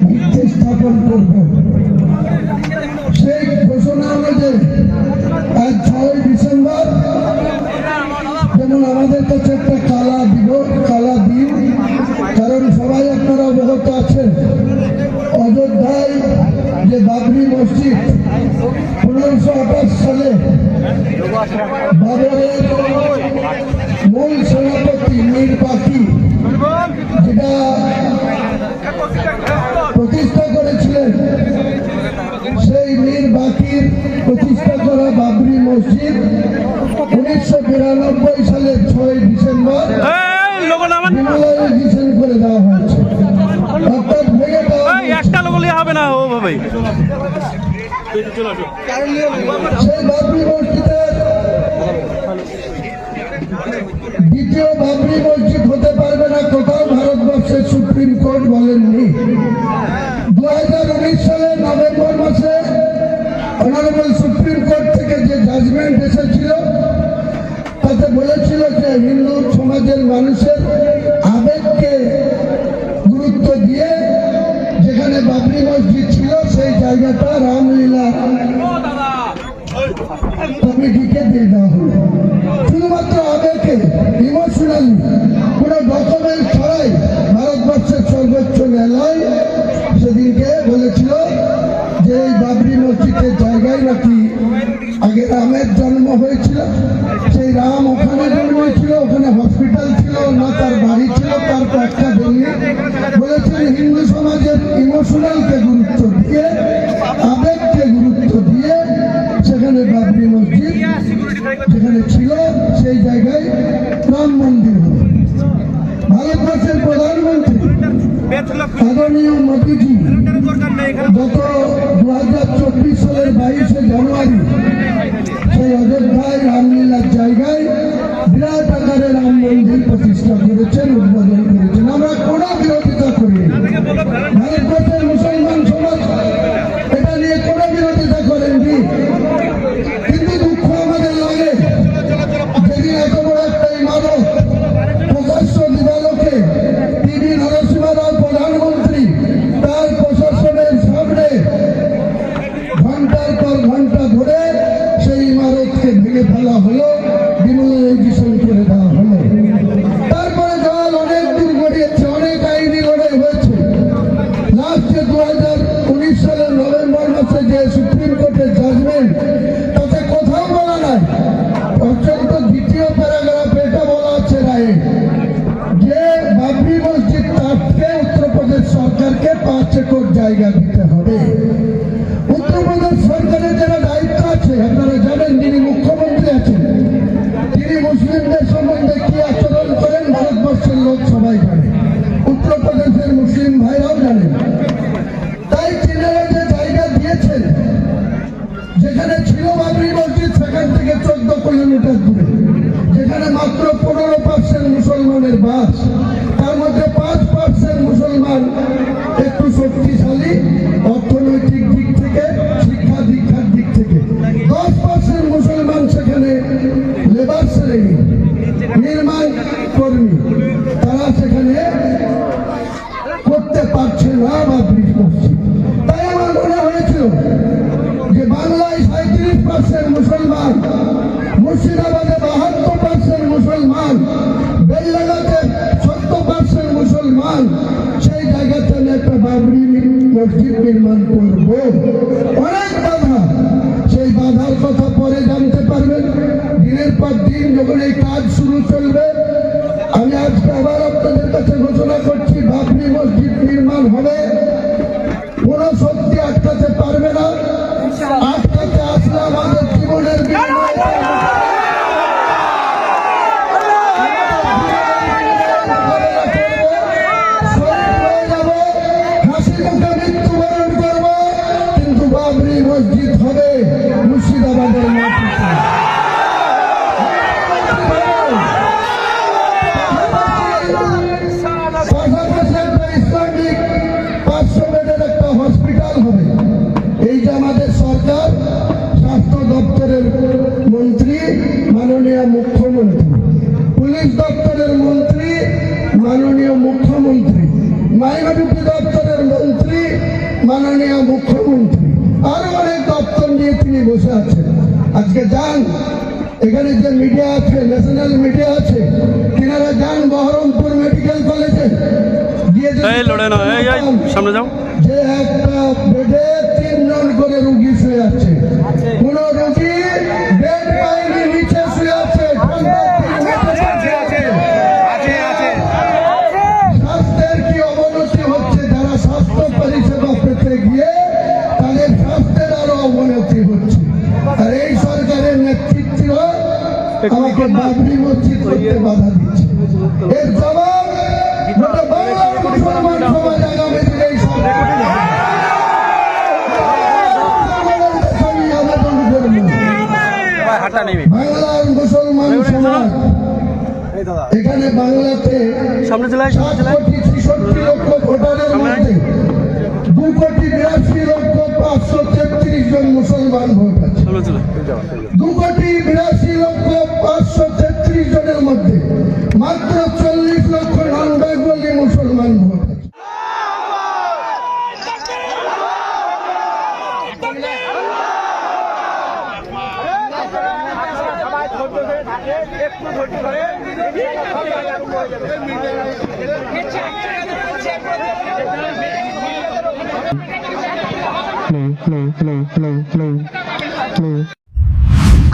ভিত্তি স্থাপন করব সেই ঘোষণা অনুযায়ী আজ ছয় ডিসেম্বর যেমন আমাদের কাছে একটা কালা দিবস কালা দিন কারণ সবাই আপনারা অবগত আছেন অযোধ্যায় যে বাবরি মসজিদ পনেরোশো আঠাশ সালে বাবরের মূল সেনাপতি মীর উনিশশো বিরানব্বই সালের ছয় ডিসেম্বর ডিমোলাইজেশন করে দেওয়া হয়েছে। অর্থাৎ ভেঙে দেওয়া একটা লিয়া হবে না ও সেই বাবরি মসজিদের দ্বিতীয় বাবরি মসজিদ হতে পারবে না কোথাও ভারতবর্ষের সুপ্রিম কোর্ট বলেননি। দু হাজার উনিশ সালের নভেম্বর মাসে অনারেবল সুপ্রিম কোর্ট থেকে যে জাজমেন্ট এসেছিল তাতে বলেছিল যে হিন্দু সমাজের মানুষের আবেগকে গুরুত্ব দিয়ে যেখানে বাবরি মসজিদ ছিল, সেই জায়গাটা রামলীলা কমিটিকে দিয়ে দেওয়া হলো। শুধুমাত্র আবেগকে ইমোশনালি কোনো ডকুমেন্ট ছাড়াই ভারতবর্ষের সর্বোচ্চ ন্যায়ালয় সেদিনকে বলেছিল যে এই বাবরি মসজিদের জায়গায় নাকি আগে রামের জন্ম হয়েছিল, সেই রাম ওখানে জন্মেছিল, ওখানে হসপিটাল মোদীজি গত দু হাজার চব্বিশ সালের বাইশে জানুয়ারি সেই অযোধ্যায় রামলীলার জায়গায় বিরাট আকারে রাম মন্দির প্রতিষ্ঠা করেছেন উদ্বোধন করেছেন। আমরা কোনো বিরোধিতা করি ভারতবর্ষের লড়াই হয়েছে। লাস্টে দু হাজার উনিশ সালের নভেম্বর মাসে যে সুপ্রিম কোর্টের জাজমেন্ট তাতে কোথাও বলা নাই। অত্যন্ত দ্বিতীয় প্যারাগ্রাফ এটা বলা আছে রায়ে যে বাবরি মসজিদ তারকে উত্তরপ্রদেশ সরকারকে পাঁচ একর জায়গা দিতে হবে। উত্তরপ্রদেশ সরকারের যারা দায়িত্ব আছে, আপনারা জানেন যিনি মুখ্যমন্ত্রী আছেন, তিনি মুসলিমদের পার্সেন্ট মুসলমান, মুর্শিদাবাদে বাহাত্তর পার্সেন্ট মুসলমান বেললাগাতে সত্তর পার্সেন্ট মুসলমান, সেই জায়গাতে আমি একটা বাবরি মসজিদ নির্মাণ করব। অনেক বাধা। সেই বাধার কথা পরে জানতে পারবেন। দিনের পর দিন যখন এই কাজ শুরু চলবে, আমি আজকে আবার আপনাদের কাছে ঘোষণা করছি, বাবরি মসজিদ নির্মাণ হবে। আমাদের দপ্তরের মন্ত্রী মাননীয় মুখ্যমন্ত্রী মাইনরিটি দপ্তরের মন্ত্রী মাননীয় মুখ্যমন্ত্রী। আরও অনেক দপ্তর নিয়ে তিনি বসে আছেন। আজকে যান এখানে যে মিডিয়া আছে ন্যাশনাল মিডিয়া আছে তিনারা যান বহরমপুর মেডিকেল কলেজে। যে একটা বেডে তিনজন করে রুগী শুয়ে আছে। কোনো আমাকে বাবরি মসজিদ করতে বাধা দিচ্ছে। এর জবাব গোটা বাংলার মুসলমান সমাজ আগামী দিনে এই সরকারের আমি আবেদন করব হাঁটা নেবে বাংলার মুসলমান সমাজ। এখানে বাংলাতে সামনে চলে আয়, সামনে সাত চলে আয়। কোটি ছেষট্টি লক্ষ ভোটারের মধ্যে দু কোটি বিরাশি লক্ষ পাঁচশো তেত্রিশ জন মুসলমান ভোট আছে। দু কোটি মধ্যে মাত্র চল্লিশ লক্ষ নন বেঙ্গলি মুসলমান ভোট। আছে